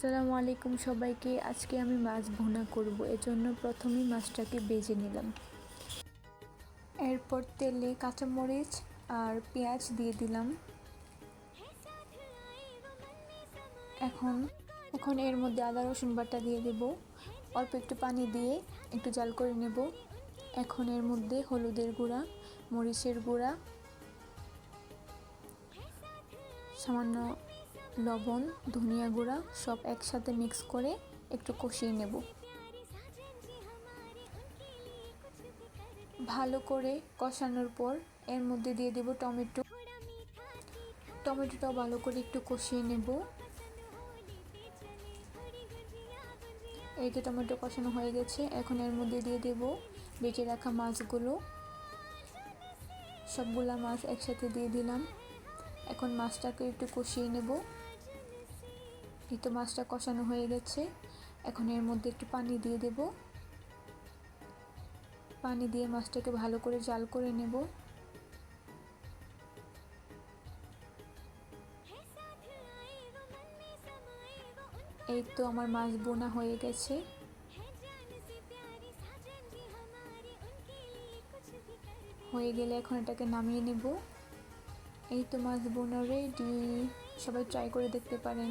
আসসালামু আলাইকুম সবাইকে। আজকে আমি মাছ ভুনা করব, এজন্য প্রথমেই মাছটাকে বেজে নিলাম। এরপর তেলে কাঁচামরিচ আর পেঁয়াজ দিয়ে দিলাম। এখন এখন এর মধ্যে আদা, রসুন বাটা দিয়ে দেব। অল্প একটু পানি দিয়ে একটু জাল করে নেব। এখন এর মধ্যে হলুদের গুঁড়া, মরিচের গুঁড়া, সামান্য লবণ, ধনিয়া গুঁড়া সব একসাথে মিক্স করে একটু কষিয়ে নেব। ভালো করে কষানোর পর এর মধ্যে দিয়ে দেব টমেটো। টমেটোটাও ভালো করে একটু কষিয়ে নেব। এই তো টমেটো কষানো হয়ে গেছে, এখন এর মধ্যে দিয়ে দেব বেটে রাখা মাছগুলো। সবগুলা মাছ একসাথে দিয়ে দিলাম। এখন মাছটাকে একটু কষিয়ে নেব। এই তো মাছটা কষানো হয়ে গেছে। এখন এর মধ্যে একটু পানি দিয়ে দেব। পানি দিয়ে মাছটাকে ভালো করে জাল করে নেব। এই তো আমার মাছ বোনা হয়ে গেছে। হয়ে গেলে এখন এটাকে নামিয়ে নেব। এই তো মাছ বোনা রেডি সবাই ট্রাই করে দেখতে পারেন।